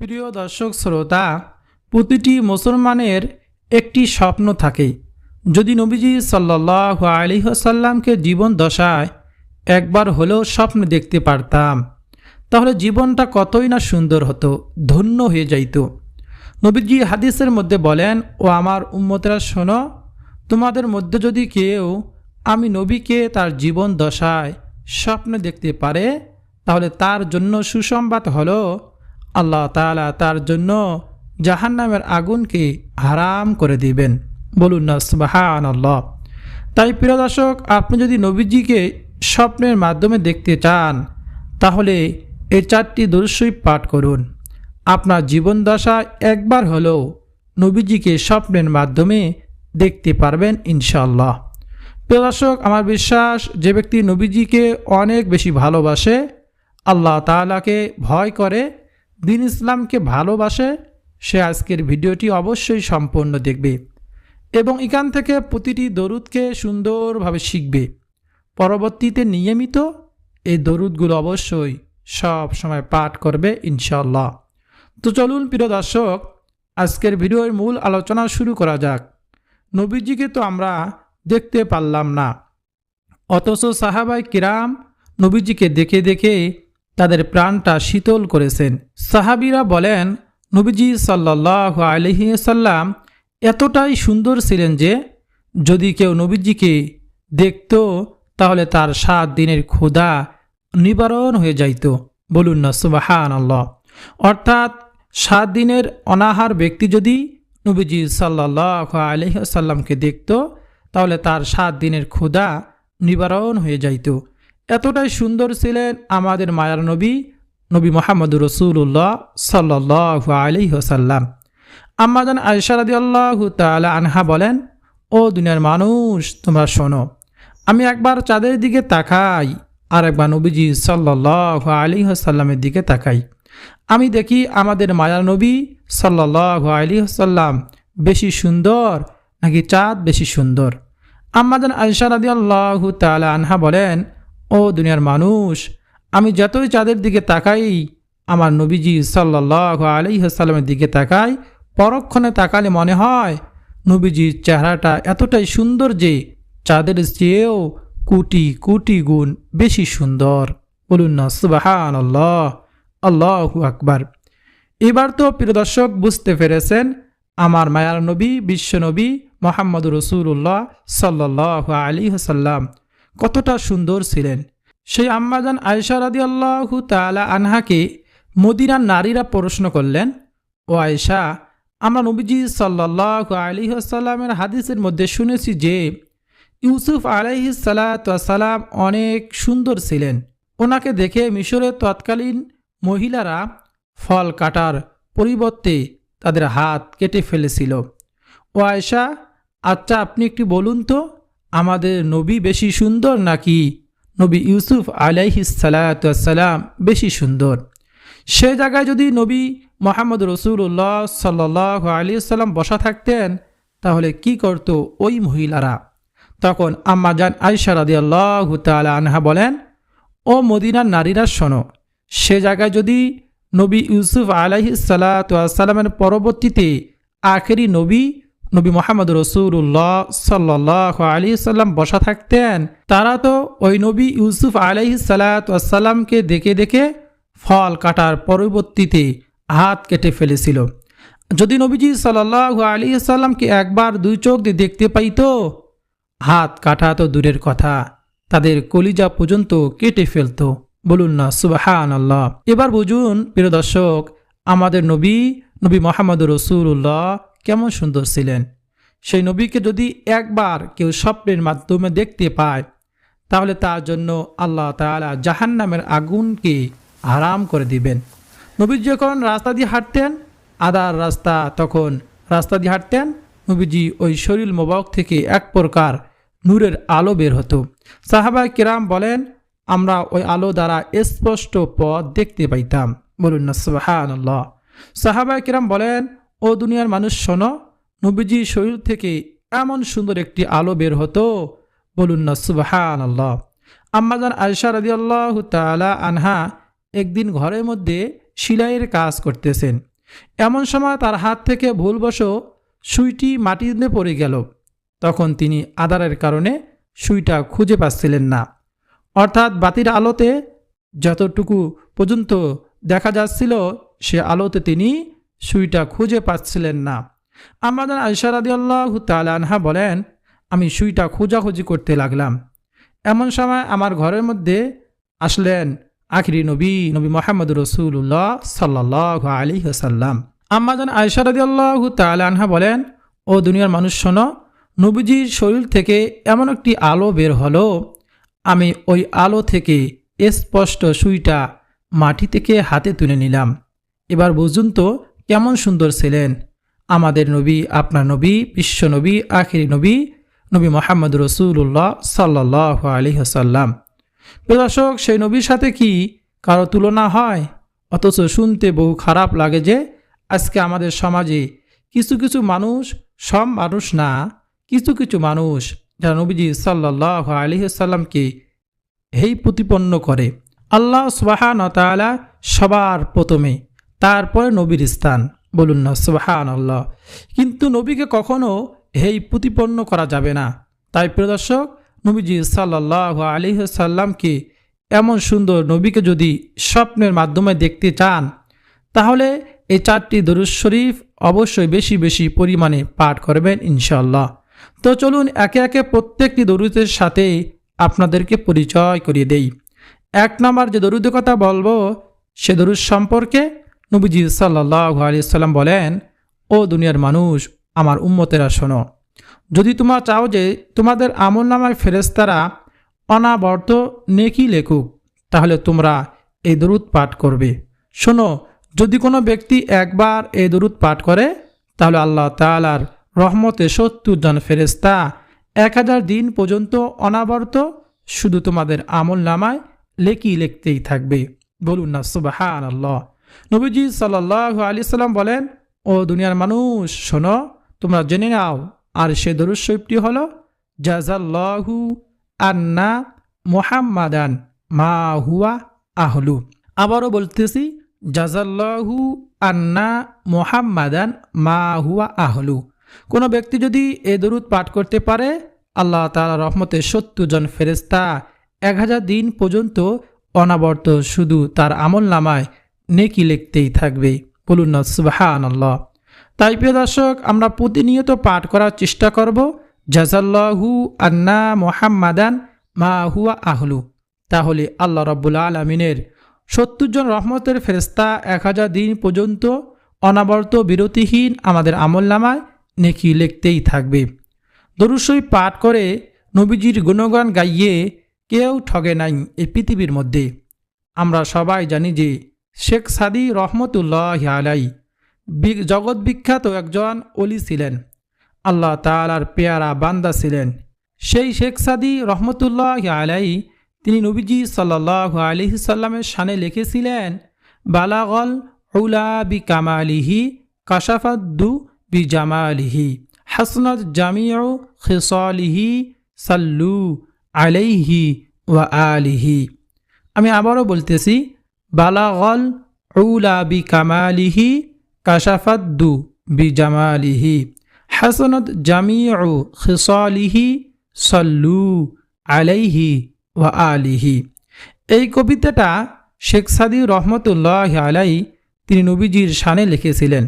প্রিয় দর্শক শ্রোতা, প্রতিটি মুসলমানের একটি স্বপ্ন থাকে। যদি নবীজি সাল্লাহ আলিহাসাল্লামকে জীবন দশায় একবার হলেও স্বপ্ন দেখতে পারতাম, তাহলে জীবনটা কতই না সুন্দর হতো, ধন্য হয়ে যাইত। নবীজি হাদিসের মধ্যে বলেন, ও আমার উম্মতেরা, শোনো, তোমাদের মধ্যে যদি কেউ আমি নবীকে তার জীবন দশায় স্বপ্ন দেখতে পারে, তাহলে তার জন্য সুসংবাদ হলো আল্লাহ তালা তার জন্য জাহান্নামের আগুনকে হারাম করে দিবেন। বলুন না সুবাহান আল্লাহ তাই প্রিয় দর্শক, আপনি যদি নবীজিকে স্বপ্নের মাধ্যমে দেখতে চান, তাহলে এই চারটি দর্শই পাঠ করুন। আপনার জীবন দশা একবার হলেও নবীজিকে স্বপ্নের মাধ্যমে দেখতে পারবেন ইনশাল্লাহ প্রিয় দর্শক, আমার বিশ্বাস, যে ব্যক্তি নবীজিকে অনেক বেশি ভালোবাসে, আল্লাহ তাআলাকে ভয় করে দিন ইসলামকে ভালোবাসে, সে আজকের ভিডিওটি অবশ্যই সম্পূর্ণ দেখবে এবং এখান থেকে প্রতিটি দরুদকে সুন্দরভাবে শিখবে। পরবর্তীতে নিয়মিত এই দরুদগুলো অবশ্যই সব সময় পাঠ করবে ইনশাল্লাহ তো চলুন প্রিয় দর্শক, আজকের ভিডিওর মূল আলোচনা শুরু করা যাক। নবীজিকে তো আমরা দেখতে পারলাম না, অথচ সাহাবাই কিরাম নবীজিকে দেখে দেখে তাদের প্রাণটা শীতল করেছেন। সাহাবিরা বলেন, নবীজি সাল্লাহ আলহিসাল্লাম এতটাই সুন্দর ছিলেন যে, যদি কেউ নবীজিকে দেখত, তাহলে তার সাত দিনের ক্ষুধা নিবারণ হয়ে যাইত। বলুন না সুবাহান আল্লাহ অর্থাৎ সাত দিনের অনাহার ব্যক্তি যদি নবীজি সাল্লাহ আলহিসাল্লামকে দেখত, তাহলে তার সাত দিনের ক্ষুধা নিবারণ হয়ে যাইত। এতটাই সুন্দর ছিলেন আমাদের মায়ার নবী নবী মোহাম্মদ রসুল্লাহ সাল্লাহ আলি আলহিহসাল্লাম আম্মাজান আয়সারাদি আল্লাহ তালা আনহা বলেন, ও দুনিয়ার মানুষ, তোমরা শোনো, আমি একবার চাঁদের দিকে তাকাই আর একবার নবীজি সাল্লাহ আলী সাল্লামের দিকে তাকাই। আমি দেখি আমাদের মায়ার নবী সাল্লাহ আলী সাল্লাম বেশি সুন্দর নাকি চাঁদ বেশি সুন্দর? আম্মাদান আয়সারাদি আল্লাহ তালা আনহা বলেন ও দুনিয়ার মানুষ, আমি যতই চাঁদের দিকে তাকাই, আমার নবীজি সাল্লাহ আলী সাল্লামের দিকে তাকাই, পরক্ষণে তাকালে মনে হয়, নবীজির চেহারাটা এতটাই সুন্দর যে চাঁদের চেয়েও কোটি কোটি গুণ বেশি সুন্দর। বলুন না সুবাহান আল্লাহ আল্লাহ আকবার। এবার তো প্রিয় দর্শক, বুঝতে পেরেছেন, আমার মায়ার নবী বিশ্বনবী মোহাম্মদ রসুল্লাহ সাল্লাহ আলী হাসাল্লাম কতটা সুন্দর ছিলেন। সেই আম্মাজান আয়সা রাদি আল্লাহ তালা আনহাকে মদিনার নারীরা প্রশ্ন করলেন, ও আয়সা আমরা নবীজি সাল্লাহ আলী আসাল্লামের হাদিসের মধ্যে শুনেছি যে, ইউসুফ আলাইহি অনেক সুন্দর ছিলেন। ওনাকে দেখে মিশরের তৎকালীন মহিলারা ফল কাটার পরিবর্তে তাদের হাত কেটে ফেলেছিল। ও আয়সা আচ্ছা আপনি একটু বলুন তো আমাদের নবী বেশি সুন্দর নাকি নবী ইউসুফ আলাইহি সালাম বেশি সুন্দর? সে জায়গায় যদি নবী মোহাম্মদ রসুল্লাহ সাল্লাহ আলী সাল্লাম বসা থাকতেন, তাহলে কি করত ওই মহিলারা? তখন আম্মা জান আয়সা রাদি আনহা বলেন, ও মদিনার নারীরা শোনো, সে জায়গায় যদি নবী ইউসুফ আলাহি সাল্লামের পরবর্তীতে আখেরি নবী নবী মোহাম্মদ রসুল্লাহ সাল্লাহ আলী সাল্লাম বসা থাকতেন। তারা তো ওই নবী ইউসুফ আলাহি সাল্লামকে দেখে দেখে ফল কাটার পরবর্তীতে হাত কেটে ফেলেছিল। যদি নবীজি সাল্লাহ আলী সাল্লামকে একবার দুই চোখ দিয়ে দেখতে পাইতো, হাত কাটা তো দূরের কথা, তাদের কলিজা পর্যন্ত কেটে ফেলতো। বলুন না সুবাহান আল্লাহ এবার বুঝুন, প্রিয় দর্শক, আমাদের নবী নবী মোহাম্মদ রসুল্লাহ কেমন সুন্দর ছিলেন। সেই নবীকে যদি একবার কেউ স্বপ্নের মাধ্যমে দেখতে পায়, তাহলে তার জন্য আল্লাহ তালা জাহান্নামের আগুনকে আরাম করে দিবেন। নবী যখন রাস্তা দিয়ে হাঁটতেন, আদার রাস্তা তখন রাস্তা দিয়ে হাঁটতেন, নবীজি ওই শরীর মোবারক থেকে এক প্রকার নূরের আলো বের হতো। সাহাবা কিরাম বলেন, আমরা ওই আলো দ্বারা স্পষ্ট পথ দেখতে পাইতাম। বলুন না সাহাবা কিরাম বলেন ও দুনিয়ার মানুষ শোনো, নবীজি শরীর থেকে এমন সুন্দর একটি আলো বের হতো। বলুন না সুবাহান আল্লাহ আম্মাজান আয়সা রাদি আল্লাহ তালা আনহা একদিন ঘরের মধ্যে সিলাইয়ের কাজ করতেছেন। এমন সময় তার হাত থেকে ভুলবশ সুইটি মাটিতে পড়ে গেল। তখন তিনি আদারের কারণে সুইটা খুঁজে পাচ্ছিলেন না। অর্থাৎ বাতির আলোতে যতটুকু পর্যন্ত দেখা যাচ্ছিল, সে আলোতে তিনি সুইটা খুঁজে পাচ্ছিলেন না। আমাদের আয়সারাদি আল্লাহ তালানহা বলেন, আমি সুইটা খোঁজাখুঁজি করতে লাগলাম। এমন সময় আমার ঘরের মধ্যে আসলেন আখিরি নবী নবী মোহাম্মদ রসুল্লাহ সাল্লাহ আলী হাসাল্লাম আম্মাজান আয়সারাদি আল্লাহ তালানহা বলেন, ও দুনিয়ার মানুষ শোনো, নবীজির শরীর থেকে এমন একটি আলো বের হলো। আমি ওই আলো থেকে স্পষ্ট সুইটা মাটি থেকে হাতে তুলে নিলাম। এবার বুঝুন তো কেমন সুন্দর ছিলেন? আমাদের নবী, আপনার নবী, বিশ্ব নবী, আখিরি নবী নবী মোহাম্মদ রসুল্লাহ সাল্লাহ আলী হাসাল্লাম দর্শক, সেই নবীর সাথে কি কারও তুলনা হয়? অথচ শুনতে বহু খারাপ লাগে যে আজকে আমাদের সমাজে কিছু কিছু মানুষ, সব মানুষ না, কিছু কিছু মানুষ যারা নবীজি সাল্লাহ আলিহাল্লামকে হেই প্রতিপন্ন করে। আল্লাহ সুবাহান তালা সবার প্রথমে তারপরে নবীর স্থান। বলুন না সুবাহান আল্লাহ কিন্তু নবীকে কখনো হেই প্রতিপন্ন করা যাবে না। তাই প্রদর্শক নবীজি সাল্লাহ আলিহাল্লামকে এমন সুন্দর নবীকে যদি স্বপ্নের মাধ্যমে দেখতে চান, তাহলে এই চারটি দরুদ শরীফ অবশ্যই বেশি বেশি পরিমাণে পাঠ করবেন ইনশাল্লাহ তো চলুন একে একে প্রত্যেকটি দরুদের সাথে আপনাদেরকে পরিচয় করিয়ে দেই। এক নাম্বার যে দরুদের কথা বলব, সে দরুদ সম্পর্কে নবীজি সাল্লাহ আলিয়াল্লাম বলেন, ও দুনিয়ার মানুষ, আমার উম্মতেরা শোনো, যদি তোমরা চাও যে তোমাদের আমল নামায় ফেরেস্তারা অনাবর্ত নেকি লেখুক, তাহলে তোমরা এই দরুদ পাঠ করবে। শোনো, যদি কোনো ব্যক্তি একবার এই দরুদ পাঠ করে, তাহলে আল্লাহ তালার রহমতে সত্তর জন ফেরেস্তা এক হাজার দিন পর্যন্ত অনাবর্ত শুধু তোমাদের আমল নামায় লেকি লিখতেই থাকবে। বলুন না সুবাহান আল্লাহ নবীজি সাল্লাহ আলি সাল্লাম বলেন, ও দুনিয়ার মানুষ, শোনো, তোমরা জেনে নাও, আর সে দরুদ হল জাজাল্লাহু আন্না মোহাম্মাদান মা হুয়া আহলু। আবারও বলতেছি জাজাল্লাহু আন্না মোহাম্মাদান মা হুয়া আহলু। কোনো ব্যক্তি যদি এ দরুদ পাঠ করতে পারে, আল্লাহ তালা রহমতে সত্তর জন ফেরেস্তা এক হাজার দিন পর্যন্ত অনাবর্ত শুধু তার আমল নামায় নেকি লিখতেই থাকবে। বলুন না সুবাহান আল্লাহ তাই প্রিয় দর্শক, আমরা প্রতিনিয়ত পাঠ করার চেষ্টা করব। জাজাল্লাহু আন্না মোহাম্মাদান মা হুয়া আহলু। তাহলে আল্লাহ রব্বুল আলমিনের সত্তর জন রহমতের ফেরস্তা এক হাজার দিন পর্যন্ত অনাবর্ত বিরতিহীন আমাদের আমল নামায় নেকি লিখতেই থাকবে। দরুসই পাঠ করে নবীজির গুণগান গাইয়ে কেউ ঠগে নাই এই পৃথিবীর মধ্যে। আমরা সবাই জানি যে শেখ সাদি রহমতুল্লাহ আলাই জগৎ বিখ্যাত একজন অলি ছিলেন। আল্লাহ তালার পেয়ারা বান্দা ছিলেন। সেই শেখ সাদি রহমতুল্লাহ আলাই তিনি নবীজি সাল্লাহ আলহি সাল্লামের সানে লিখেছিলেন, বালাগল উলা বি কামালিহি কাশাফাদ্দু বি জামালিহি, হাসনত জামিউ খিসলিহি সাল্লু আলাইহি ওয়া আলিহি। আমি আবারও বলতেছি বালাগল উলা বি কামালিহি কাশাফাদ্দু বি জামালিহি হাসনত জামিউ খিসলিহি সল্লু আলাইহি ওয়া আলিহি। এই কবিতাটা শেখ সাদি রহমতুল্লাহ আলাই তিনি নবীজির শানে লিখেছিলেন।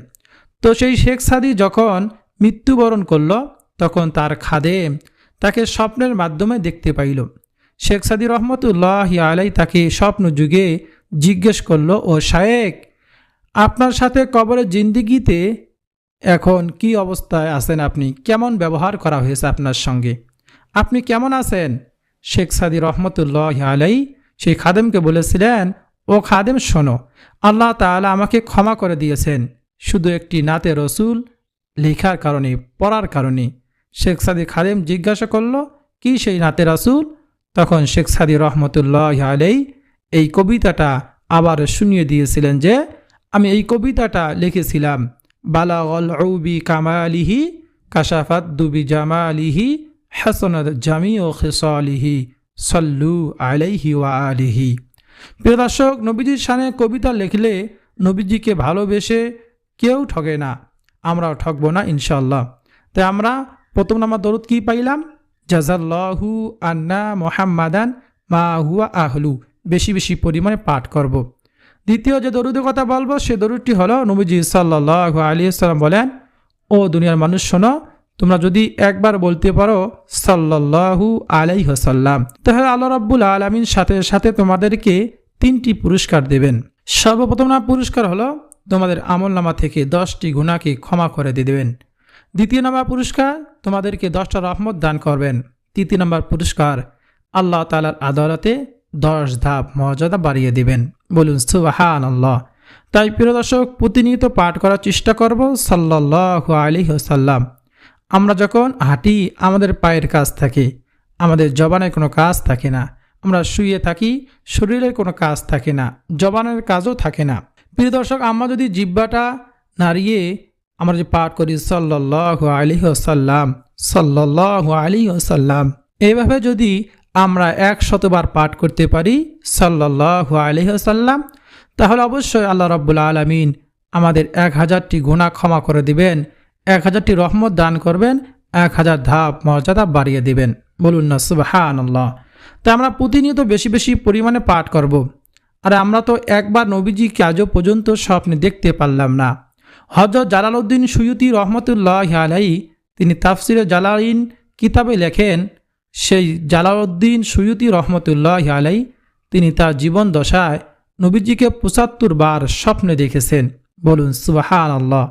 তো সেই শেখ সাদি যখন মৃত্যুবরণ করল, তখন তার খাদেম তাকে স্বপ্নের মাধ্যমে দেখতে পাইল। শেখ সাদি রহমতুল্লাহ আলাই তাকে স্বপ্ন যুগে জিজ্ঞেস করল, ও শায়েক, আপনার সাথে কবরের জিন্দিগিতে এখন কি অবস্থায় আছেন আপনি? কেমন ব্যবহার করা হয়েছে আপনার সঙ্গে? আপনি কেমন আছেন? শেখ সাদি রহমতুল্লাহ আলাই সেই খাদেমকে বলেছিলেন, ও খাদেম, শোনো, আল্লাহ তালা আমাকে ক্ষমা করে দিয়েছেন। শুধু একটি নাতে রসুল লেখার কারণে, পড়ার কারণে। শেখ সাদি খাদেম জিজ্ঞাসা করল, কি সেই নাতে রাসুল? তখন শেখ সাদি রহমতুল্লাহ আলাই এই কবিতাটা আবার শুনিয়ে দিয়েছিলেন যে, আমি এই কবিতাটা লিখেছিলাম, বালাগল ঔবি কামালিহি, কাশাফাত দুবি জামালিহি হাসনাদ জামি ও খেসালিহি, সল্লু আলাইহি ওয়া আলিহি। প্রিয় দর্শক, নবীজির সানে কবিতা লিখলে নবীজিকে ভালোবেসে কেউ ঠগে না, আমরাও ঠকবো না ইনশাল্লাহ তাই আমরা প্রথম নাম্বার দরুদ কি পাইলাম? জাজাল্লাহু আন্না মোহাম্মাদান মা হুয়া আহলু। বেশি বেশি পরিমাণে পাঠ করব। দ্বিতীয় যে দরুদের কথা বলব, সে দরুদটি হলো, নবীজি সাল্লাহ আলী সাল্লাম বলেন, ও দুনিয়ার মানুষ শোনো, তোমরা যদি একবার বলতে পারো সাল্লাহু আলাই হাসাল্লাম তাহলে আল্লাহ রাব্বুল আলমিন সাথে সাথে তোমাদেরকে তিনটি পুরস্কার দেবেন। সর্বপ্রথম না পুরস্কার হলো, তোমাদের আমল নামা থেকে দশটি গুণাকে ক্ষমা করে দিয়ে দেবেন। দ্বিতীয় নম্বর পুরস্কার, তোমাদেরকে দশটা রহমত দান করবেন। তৃতীয় নম্বর পুরস্কার, আল্লাহ তালার আদালতে দশ ধাপ মর্যাদা বাড়িয়ে দিবেন। বলুন সুবাহান আল্লাহ তাই প্রিয় দর্শক, প্রতিনিয়ত পাঠ করার চেষ্টা করব সাল্লাহ আলী সাল্লাম আমরা যখন হাঁটি, আমাদের পায়ের কাজ থাকে। আমাদের জবানের কোনো কাজ থাকে না। আমরা শুয়ে থাকি, শরীরের কোনো কাজ থাকে না। জবানের কাজও থাকে না। প্রিয় দর্শক, আমরা যদি জিব্বাটা নাড়িয়ে আমরা যে পাঠ করি সাল্লাহ আলী সাল্লাম সাল্লাহ আলী সাল্লাম এইভাবে যদি আমরা এক শতবার পাঠ করতে পারি সাল্লাহ আলী সাল্লাম তাহলে অবশ্যই আল্লাহ রব্বুল্লা আলমিন আমাদের এক হাজারটি গুণা ক্ষমা করে দিবেন, এক হাজারটি রহমত দান করবেন, এক হাজার ধাপ মর্যাদা বাড়িয়ে দিবেন। বলুন না সুবাহান আল্লাহ তা আমরা প্রতিনিয়ত বেশি বেশি পরিমাণে পাঠ করব। আর আমরা তো একবার নবীজিকে আজও পর্যন্ত স্বপ্নে দেখতে পারলাম না। হজরত জালালউদ্দিন সুয়ুতি রহমতুল্লাহ আলাই তিনি তাফসিরে জালালিন কিতাবে লেখেন সেই জালাউদ্দিন সুয়ুতি রহমতুল্লাহ আলাই তিনি তার জীবন দশায় নবীজিকে পঁচাত্তর বার স্বপ্নে দেখেছেন। বলুন সুবাহান আল্লাহ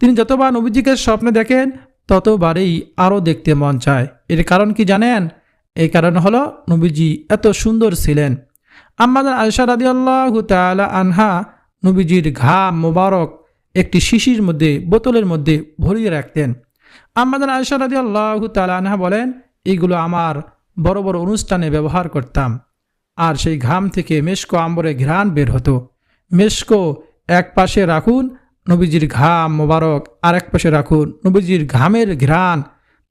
তিনি যতবার নবীজিকে স্বপ্নে দেখেন, ততবারেই আরও দেখতে মন চায়। এর কারণ কি জানেন? এই কারণ হলো নবীজি এত সুন্দর ছিলেন। আমাদের আয়সা রাদি আল্লাহ তালা আনহা নবীজির ঘা মোবারক একটি শিশির মধ্যে, বোতলের মধ্যে ভরিয়ে রাখতেন। আমাদের আয়সা রাদি আল্লাহ তালা আনহা বলেন এইগুলো আমার বড় বড় অনুষ্ঠানে ব্যবহার করতাম। আর সেই ঘাম থেকে মেশকো আম্বরে ঘ্রাণ বের হতো। মেশকো এক পাশে রাখুন, নবীজির ঘাম মোবারক, আর এক পাশে রাখুন, নবীজির ঘামের ঘ্রাণ।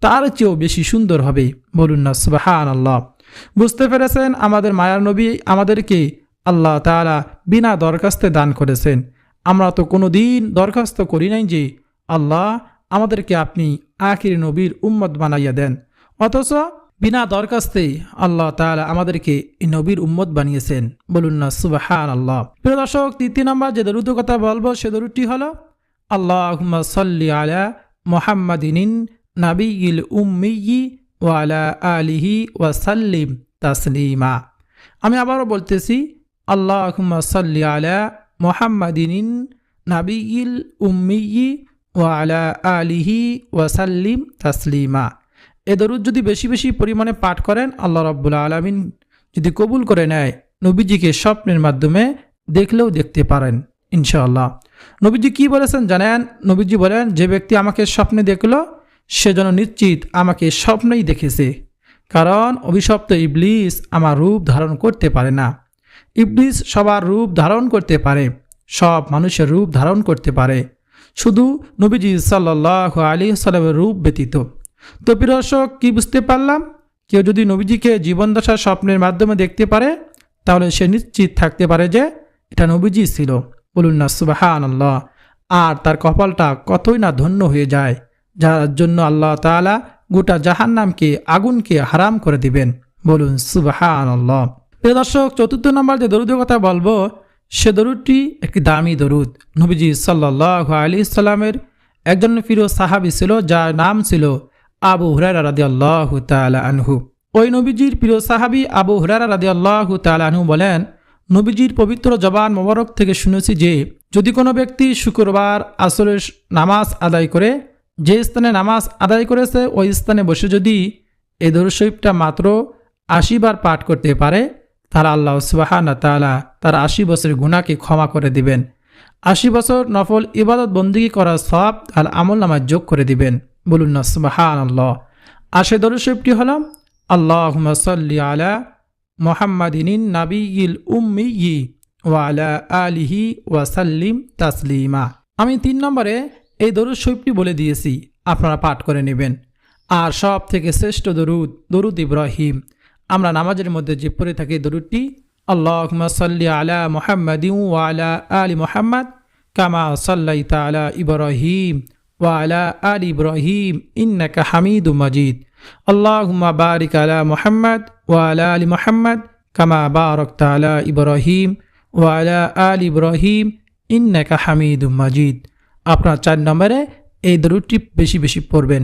তার চেয়েও বেশি সুন্দর হবে। বলুন না সুবাহান আল্লাহ বুঝতে পেরেছেন? আমাদের মায়ার নবী আমাদেরকে আল্লাহ তালা বিনা দরখাস্তে দান করেছেন। আমরা তো কোনো দিন দরখাস্ত করি নাই যে আল্লাহ আমাদেরকে আপনি আখির নবীর উম্মত বানাইয়া দেন। অথচ বিনা দরখাস্তে আল্লাহ তালা আমাদেরকে নবীর উম্মত বানিয়েছেন। বলুন না সুবাহান আল্লাহ প্রিয় দর্শক, তৃতীয় নম্বর যে দরুদ কথা বলব, সে দরুদটি হল আল্লাহ সাল্লি আলা মোহাম্মদিন নাবিগিল উম্মিয়ি ওয়ালা আলিহি ওয়াসাল্লিম তাসলিমা। আমি আবারও বলতেছি আল্লাহ সাল্লি আলা মোহাম্মদিন নাবিগিল উম্মিয়ি ওয়ালা আলিহি ওয়াসাল্লিম তাসলিমা। এ দরুদ যদি বেশি বেশি পরিমাণে পাঠ করেন, আল্লাহ রব্বুল্লা আলমিন যদি কবুল করে নেয়, নবীজিকে স্বপ্নের মাধ্যমে দেখলেও দেখতে পারেন, ইনশাআল্লাহ। নবীজি কি বলেছেন জানেন? নবীজি বলেন, যে ব্যক্তি আমাকে স্বপ্নে দেখল, সে যেন নিশ্চিত আমাকে স্বপ্নেই দেখেছে। কারণ অভিশপ্ত ইবলিস আমার রূপ ধারণ করতে পারে না। ইবলিস সবার রূপ ধারণ করতে পারে, সব মানুষের রূপ ধারণ করতে পারে। শুধু নবীজি সাল্লাহ আলী সাল্লামের রূপ ব্যতীত। তো প্রিয়র্শক কি বুঝতে পারলাম? কেউ যদি নবীজিকে জীবনদশা স্বপ্নের মাধ্যমে দেখতে পারে, তাহলে সে নিশ্চিত থাকতে পারে যে এটা নবীজি ছিল। বলুন না সুবাহান আল্লাহ আর তার কপালটা কতই না ধন্য হয়ে যায়, যার জন্য আল্লাহ তালা গোটা জাহান নামকে আগুনকে হারাম করে দিবেন। বলুন সুবাহান আল্লাহ প্রিয় দর্শক, চতুর্থ নম্বর যে দরুদের কথা বলব, সে দরুদটি একটি দামি দরুদ। নবীজি সাল্লাহ আলি ইসলামের একজন প্রিয় সাহাবি ছিল, যার নাম ছিল আবু হুরারা রাদি আল্লাহ আনহু। ওই নবীজির প্রিয় সাহাবি আবু হুরারা রাদি আল্লাহ আনহু বলেন, নবীজির পবিত্র জবান মোবারক থেকে শুনেছি যে, যদি কোনো ব্যক্তি শুক্রবার আসরের নামাজ আদায় করে, যে স্থানে নামাজ আদায় করেছে, ওই স্থানে বসে যদি এই দরুশরীফটা মাত্র আশি বার পাঠ করতে পারে তারা আল্লাহ সুবাহানা তালা তার আশি বছরের গুণাকে ক্ষমা করে দিবেন। আশি বছর নফল ইবাদত বন্দিগি করার সব তাহলে আমল নামায় যোগ করে দিবেন। বলুন না সুবাহান আল্লাহ আর সে দরুশরীফটি হল? আল্লাহ সাল্লি আলা মোহাম্মদিন নাবিগিল উম্মি ওয়ালা আলিহি ওয়াসাল্লিম তাসলিমা। আমি তিন নম্বরে এই দরুদ শৈবটি বলে দিয়েছি, আপনারা পাঠ করে নেবেন। আর সব থেকে শ্রেষ্ঠ দরুদ দরুদ ইব্রাহিম। আমরা নামাজের মধ্যে যে পড়ে থাকি দরুদটি আল্লাহ সাল্লি আলা মোহাম্মদ ওয়ালা আলী মোহাম্মদ কামা সাল্লাইতা আলা ইব্রাহিম। ওয়া আলা আল ইব্রাহিম ইন্নাকা হামিদু মাজিদ। আল্লাহুম্মা বারিক আলা মুহাম্মদ ওয়া আলা আলি মুহাম্মদ কামা বারাকতা আলা ইব্রাহিম ওয়া আলা আল ইব্রাহিম ইন্নাকা হামিদু মাজিদ। আপনার চার নম্বরে এই দরুদটি বেশি বেশি পড়বেন।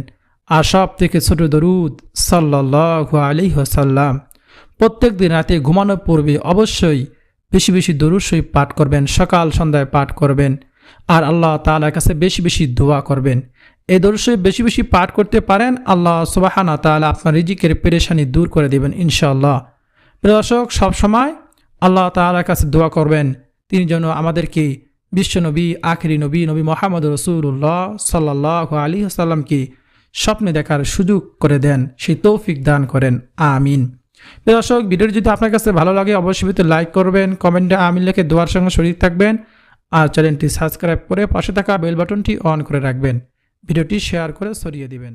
আর সব থেকে ছোট দরুদ সাল্লাল্লাহু আলাইহি ওয়াসাল্লাম। প্রত্যেক দিন রাতে ঘুমানোর পূর্বে অবশ্যই বেশি বেশি দরুদ শরীফ পাঠ করবেন, সকাল সন্ধ্যায় পাঠ করবেন। আর আল্লাহ তাআলার কাছে বেশি বেশি দোয়া করবেন। এই দরুদ শরীফ বেশি বেশি পাঠ করতে পারেন, আল্লাহ সুবাহানা তাআলা আপনার রিজিকের পেরেশানি দূর করে দেবেন ইনশাআল্লাহ। প্রিয় দর্শক সবসময় আল্লাহ তাআলার কাছে দোয়া করবেন, তিনি যেন আমাদেরকে বিশ্বনবী আখেরি নবী নবী মোহাম্মদ রসুল্লাহ সাল্লাহ আলী আসাল্লামকে স্বপ্নে দেখার সুযোগ করে দেন, সেই তৌফিক দান করেন, আমিন। প্রিয় দর্শক, ভিডিওটি যদি আপনার কাছে ভালো লাগে, অবশ্যই লাইক করবেন, কমেন্টে আমিন লিখে দোয়ার সঙ্গে শরীর থাকবেন। আর চ্যানেলটি সাবস্ক্রাইব করে পাশে থাকা বেল বাটনটি অন করে রাখবেন। ভিডিওটি শেয়ার করে সরিয়ে দিবেন।